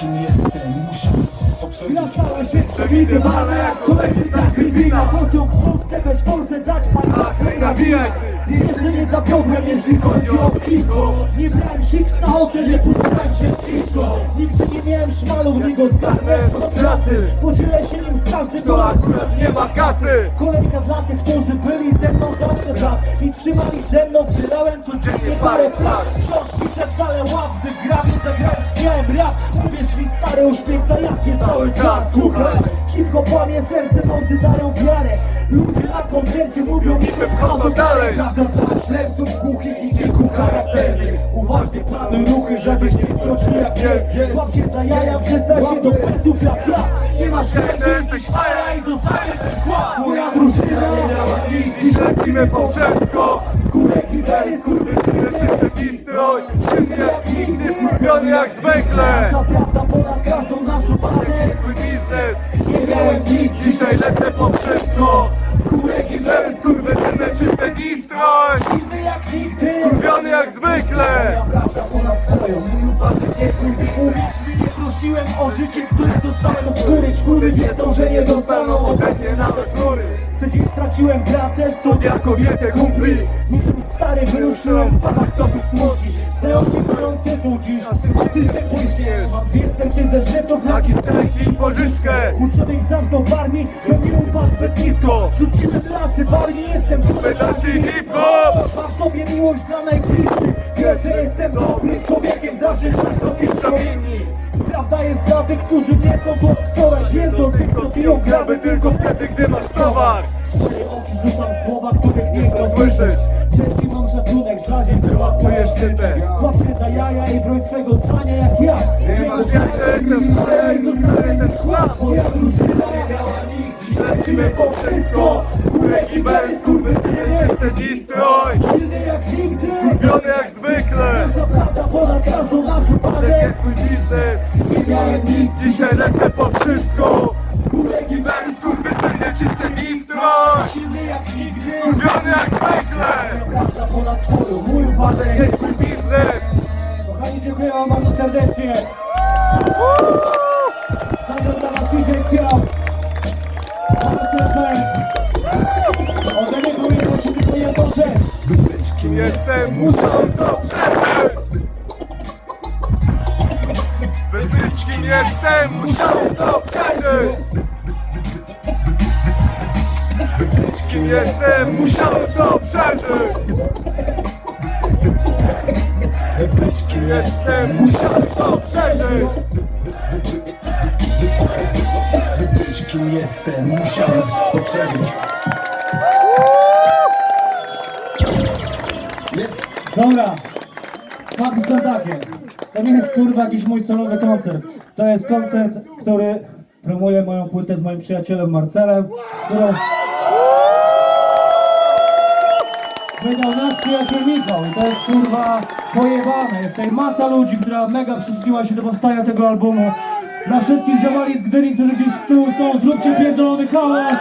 kim jestem, muszę przeżyć Wracała się przewidywane jak kolejny tak Grywina Pociąg w Polsce, weź Polsce, zaćpaj hej, nawijaj ty. Jeszcze nie zawiodłem, jeśli chodzi o piwo. Nie brałem siks na hotel, nie puszczałem się ścisko Nigdy nie miałem szmalu, gdy go zgarnę z pracy. Podzielę się nim z każdym, To akurat nie ma kasy. Kolejka dla tych, którzy byli ze mną zawsze brat I trzymali ze mną, gdy dałem codziennie parę flag. Książki przez salę łap, gdy gram i zagrałem Miałem rap, uwierz mi stary uśmiech na jakie cały czas. Słuchaj, hip-hop łamie serce, mordy dają wiarę. Ludzie na koncercie mówią mi Wypchano dalej. Prawda dla ślepców głuchich i kilku charakternych. Uważnie plany ruchy, żebyś nie wkroczył jak pies. Łapcie za jaja, przyzna się do pędów jak ja. Nie masz Ty jesteś Maja i zostanie ten chłop Moja drużyna nie miała nic Dziś lecimy po wszystko. Górę gitarę, skurwysyny Czysty skurwiony jak zwykle. Nasza prawda ponad każdą naszą parę Twój biznes. Nie miałem nic, Dzisiaj lecę po wszystko. Górę gitarę, Skurwysyny, czysty pistroj silny jak nigdy. Skurwiony jak zwykle. Prawda ponad twoją, mój upadek nie twój. Mi, nie prosiłem o życie, które dostałem z góry. Czwóry wiedzą, że nie dostaną ode mnie nawet rury. Wtedy straciłem pracę, studia, kobietę, kumpli. Niczym stary wyruszyłem w padach topić smoki Znajomi mają tytuł dziś, a ty się później Mam dwie sterty zeszytów, Taki strajki i pożyczkę. Uczonych zamknął bo mi upadł zbyt nisko Rzućcie te lasy, w armii jestem Pytacie hip-hop. Mam sobie miłość dla najbliższych. Wiem, że jestem dobrym człowiekiem Zawsze piszczą inni Prawda jest dla tych, którzy nie są to wczoraj Pierdol tych, co piją graby Tylko wtedy, gdy masz towar. Swoje oczy rzucam słowa, których nie chcą słyszeć. Częściej mam szacunek, rzadziej Wyłapujesz typę Łapcie za jaja i broń swego zdania jak ja. Nie masz jak jestem ale i zostawię ten chłop. Moja drużyna nie miała nic Dziś lecimy po wszystko. Górę i wery, skurwysyny, czysty pistroj Silny jak nigdy. Skurwiony jak zwykle. Nasza prawda ponad każdą Tak parę jak twój biznes. Nie miałem nic Dzisiaj lecę po wszystko. Górę i wery, skurwysyny, czysty pistroj Silny jak nigdy. Skurwiony jak zwykle Twoją, mój upadek Jak twój biznes Kochani, dziękuję wam bardzo serdecznie. Zatem dla was DJ chciał Ode mnie powiedział ci tylko jedną rzecz Kim jestem, muszę to przeżyć By być kim jestem, muszę to przeżyć kim jestem, muszę to przeżyć By być kim jestem, muszę to przeżyć Być kim jestem, musiałem to przeżyć Dobra, fakt za takie. To nie jest kurwa jakiś mój solowy koncert. To jest koncert, który promuje moją płytę z moim przyjacielem Marcelem, którą wydał nasz przyjaciel Michał. I to jest kurwa pojebane. Jest tutaj masa ludzi, która mega przyczyniła się do powstania tego albumu. Dla wszystkich ziomali z Gdyni, którzy gdzieś z tyłu są, zróbcie pierdolony hałas!